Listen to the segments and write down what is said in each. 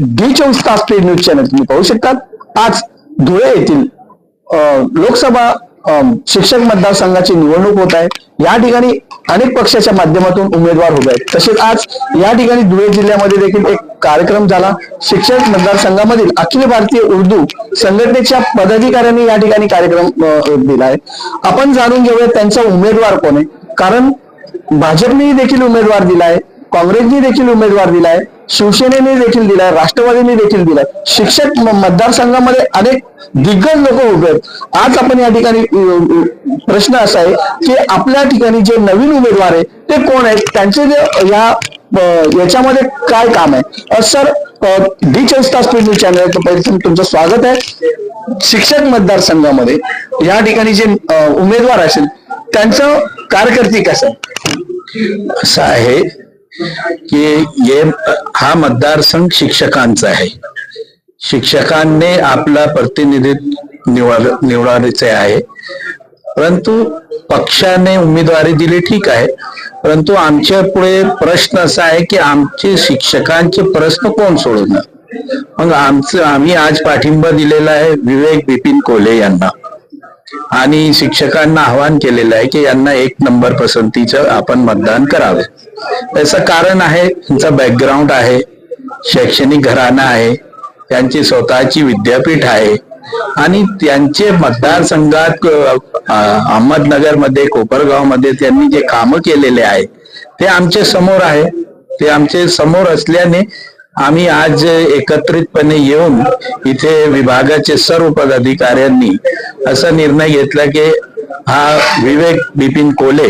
D चोवीस तास paid news channel तुम्ही पाहू शकतात. आज धुळे येथील लोकसभा शिक्षक मतदारसंघाची निवडणूक होत आहे. या ठिकाणी अनेक पक्षाच्या माध्यमातून उमेदवार उभे आहेत. तसेच आज या ठिकाणी धुळे जिल्ह्यामध्ये देखील एक कार्यक्रम झाला. शिक्षक मतदारसंघामधील अखिल भारतीय उर्दू संघटनेच्या पदाधिकाऱ्यांनी या ठिकाणी कार्यक्रम दिला आहे. आपण जाणून घेऊया त्यांचा उमेदवार कोण आहे. कारण भाजपनेही देखील उमेदवार दिलाय काँग्रेसने देखील उमेदवार दिलाय शिवसेनेने देखील दिलाय राष्ट्रवादीने देखील दिलाय. शिक्षक मतदारसंघामध्ये अनेक दिग्गज लोक उभे आहेत. आज आपण या ठिकाणी प्रश्न असा आहे की आपल्या ठिकाणी जे नवीन उमेदवार आहे ते कोण आहेत? त्यांचे जे या याच्यामध्ये काय काम आहे? सर डी चोवीस तास न्यूज चॅनल पहिले तुमचं स्वागत आहे. शिक्षक मतदारसंघामध्ये या ठिकाणी जे उमेदवार असेल त्यांचं कारकिर्दी कसं असं आहे की हे हा मतदारसंघ शिक्षकांचा आहे. शिक्षकांनी आपला प्रतिनिधित्व निवड निवडायचे आहे. परंतु पक्षाने उमेदवारी दिली ठीक आहे. परंतु आमच्या पुढे प्रश्न असा आहे की आमचे शिक्षकांचे प्रश्न कोण सोडवणार? मग आमचं आम्ही आज पाठिंबा दिलेला आहे विवेक बिपिन कोल्हे यांना. आणि शिक्षकांना आवाहन केलेलं आहे की यांना एक नंबर पसंतीचं आपण मतदान करावे. त्याचं कारण आहे त्यांचा बॅकग्राऊंड आहे शैक्षणिक घराणा आहे त्यांची स्वतःची विद्यापीठ आहे आणि त्यांचे मतदारसंघात अहमदनगरमध्ये कोपरगावमध्ये त्यांनी जे कामं केलेले आहे ते आमच्यासमोर आहे. ते आमचे समोर असल्याने आम्ही आज एकत्रितपणे येऊन इथे विभागाचे सर्व पदाधिकाऱ्यांनी असा निर्णय घेतला की हा विवेक बिपिन कोले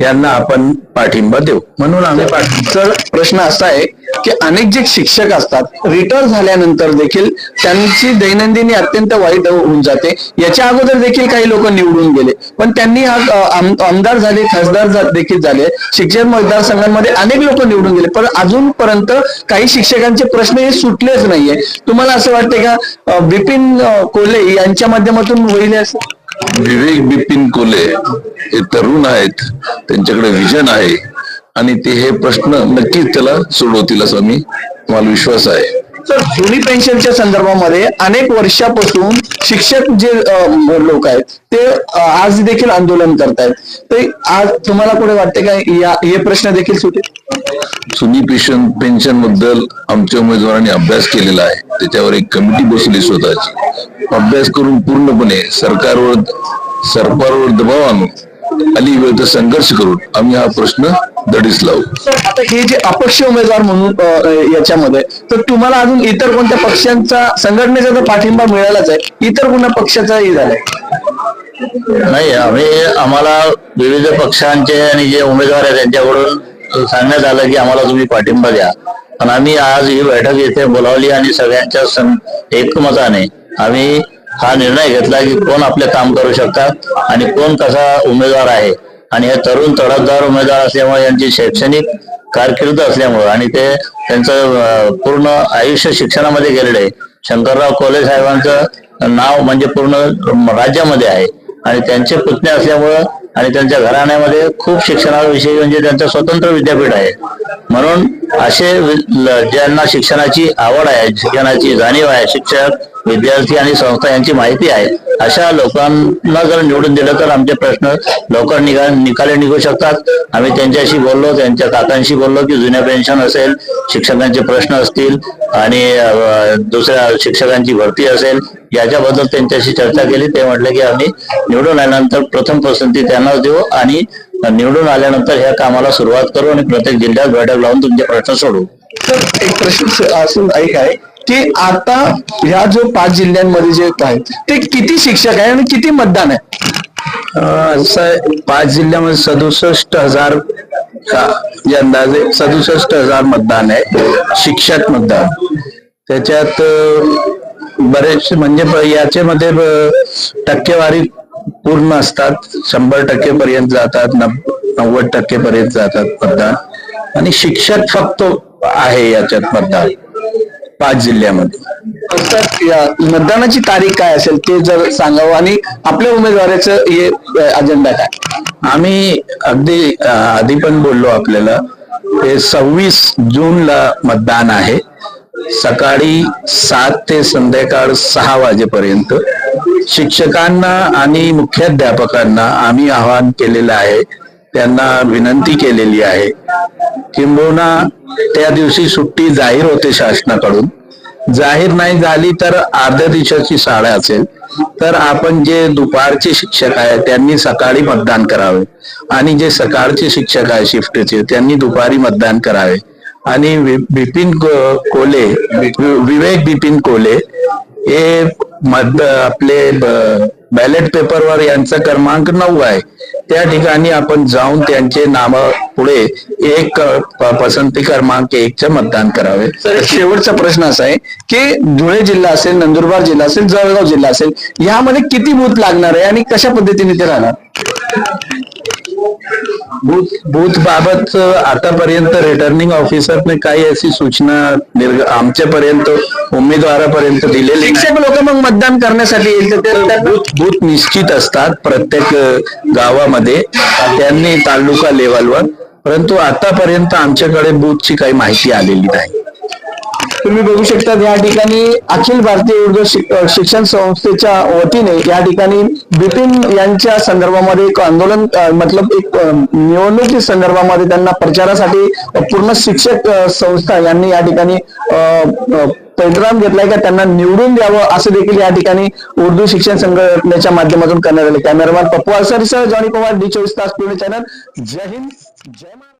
यांना आपण पाठिंबा देऊ. म्हणून आम्ही पाठिंबा तर प्रश्न असा आहे की अनेक जे शिक्षक असतात रिटायर झाल्यानंतर देखील त्यांची दैनंदिनी अत्यंत वाईट होऊन जाते. याच्या अगोदर देखील काही लोक निवडून गेले. पण त्यांनी आज आमदार झाले खासदार देखील झाले. शिक्षण मतदारसंघांमध्ये अनेक लोक निवडून गेले. पण अजूनपर्यंत काही शिक्षकांचे प्रश्न हे सुटलेच नाहीये. तुम्हाला असं वाटते का? बिपिन कोले यांच्या माध्यमातून होईल असं? विवेक बिपिन कोले हे तरुण आहेत त्यांच्याकडे विजन आहे. आणि ते हे प्रश्न नक्कीच त्याला सोडवतील असा मी मला विश्वास आहे. तर जुनी पेन्शनच्या संदर्भामध्ये अनेक वर्षापासून शिक्षक जे लोक आहेत ते आज देखील आंदोलन करतायत. ते आज तुम्हाला कुठे वाटते का या हे प्रश्न देखील सुटेल? सुनी पेन्शन पेन्शनबद्दल आमच्या उमेदवारांनी अभ्यास केलेला आहे. त्याच्यावर एक कमिटी बसली स्वतःची. अभ्यास करून पूर्णपणे सरकारवर सरकारवर दबाव आणून अली वेळ संघर्ष करून आम्ही हा प्रश्न दडीस लावू. आता हे जे अपक्ष उमेदवार म्हणून याच्यामध्ये तर तुम्हाला अजून इतर कोणत्या पक्षांचा संघटनेचा तर पाठिंबा मिळालाच आहे इतर कोणत्या पक्षाचाही झालाय नाही आम्ही आम्हाला विविध पक्षांचे आणि जे उमेदवार आहेत त्यांच्याकडून सांगण्यात आलं की आम्हाला तुम्ही पाठिंबा द्या. पण आम्ही आज ही बैठक इथे बोलावली आणि सगळ्यांच्या सं- एकमताने आम्ही हा निर्णय घेतला की कोण आपले काम करू शकतात आणि कोण कसा उमेदवार आहे. आणि हे तरुण तडफदार उमेदवार असल्यामुळे यांची शैक्षणिक कारकीर्द असल्यामुळं आणि ते त्यांचं पूर्ण आयुष्य शिक्षणामध्ये गेलेलं आहे. शंकरराव कोले साहेबांचं नाव म्हणजे पूर्ण राज्यामध्ये आहे. आणि त्यांचे पुतणे असल्यामुळं आणि त्यांच्या घराण्यामध्ये खूप शिक्षणाविषयी म्हणजे त्यांचं स्वतंत्र विद्यापीठ आहे. म्हणून असे ज्यांना शिक्षणाची आवड आहे शिक्षणाची जाणीव आहे शिक्षक विद्यार्थी आणि संस्था यांची माहिती आहे. अशा लोकांना जर निवडून दिलं तर आमचे प्रश्न लवकर निघा निकाली निघू शकतात. आम्ही त्यांच्याशी बोललो त्यांच्या काकांशी बोललो की जुन्या पेन्शन असेल शिक्षकांचे प्रश्न असतील आणि दुसऱ्या शिक्षकांची भरती असेल याच्याबद्दल त्यांच्याशी चर्चा केली. ते म्हटलं की आम्ही निवडून आल्यानंतर प्रथम पसंती त्यांनाच देऊ आणि निवडून आल्यानंतर ह्या कामाला सुरुवात करू आणि प्रत्येक जिल्ह्यात बैठक लावून तुमचे प्रश्न सोडू एक प्रश्न असून ऐक आहे. की आता ह्या जो पाच जिल्ह्यांमध्ये जे आहेत ते किती शिक्षक आहे आणि किती मतदान आहे? असं पाच जिल्ह्यामध्ये सदुसष्ट हजार अंदाजे सदुसष्ट हजार मतदान आहे शिक्षक मतदान. त्याच्यात बरेच म्हणजे याचे याच्यामध्ये टक्केवारी पूर्ण असतात शंभर टक्के पर्यंत जातात नव्वद टक्के पर्यंत जातात मतदान. आणि शिक्षक फक्त आहे याच्यात मतदान. पाच जिल्ह्यामध्ये. तर मतदानाची तारीख काय असेल ते जर सांगावं आणि आपल्या उमेदवाराचं हे अजेंडा काय? आम्ही अगदी आधी पण बोललो आपल्याला हे सव्वीस जूनला मतदान आहे. सकाळी सात ते संध्याकाळ सहा वाजेपर्यंत शिक्षकांना आणि मुख्याध्यापकांना आम्ही आवाहन केलेलं आहे त्यांना विनंती केलेली आहे. किंबहुना त्या दिवशी सुट्टी जाहीर होते शासनाकडून. जाहीर नाही झाली तर अर्ध्या दिवसाची शाळा असेल. तर आपण जे दुपारचे शिक्षक आहे त्यांनी सकाळी मतदान करावे. आणि जे सकाळचे शिक्षक आहे शिफ्टचे त्यांनी दुपारी मतदान करावे. आणि बिपिन को- कोले वि- विवेक बिपिन कोले हे मत आपले बॅलेट पेपरवर यांचा क्रमांक नऊ आहे. त्या ठिकाणी आपण जाऊन त्यांचे नाम पुढे एक पसंती क्रमांक एकचं मतदान करावे. शेवटचा प्रश्न असा आहे की धुळे जिल्हा असेल नंदुरबार जिल्हा असेल जळगाव जिल्हा असेल यामध्ये किती बूथ लागणार आहे आणि कशा पद्धतीने ते राहणार? बूथ बूथ बाबत आतापर्यंत रिटर्निंग ऑफिसरने काही अशी सूचना निर्ग आमच्यापर्यंत उमेदवारापर्यंत दिलेली. शिक्षक लोक मग मतदान करण्यासाठी येईल तर ते- बूथ बूथ निश्चित असतात प्रत्येक गावामध्ये. त्यांनी तालुका लेवलवर परंतु आतापर्यंत आमच्याकडे बूथची काही माहिती आलेली नाही. तुम्ही बघू शकता या ठिकाणी अखिल भारतीय उर्दू शिक्षण संस्थेच्या वतीने या ठिकाणी बिपिन यांच्या संदर्भामध्ये एक आंदोलन मतलब एक निवडणुकी संदर्भामध्ये त्यांना प्रचारासाठी पूर्ण शिक्षक संस्था यांनी या ठिकाणी परिणाम घेतलाय का त्यांना निवडून द्यावं असं देखील या ठिकाणी उर्दू शिक्षण संघटनेच्या माध्यमातून करण्यात आले. Cameraman Pappu sir Johnny Pawar D चोवीस तास पुणे चॅनल. जय हिंद जय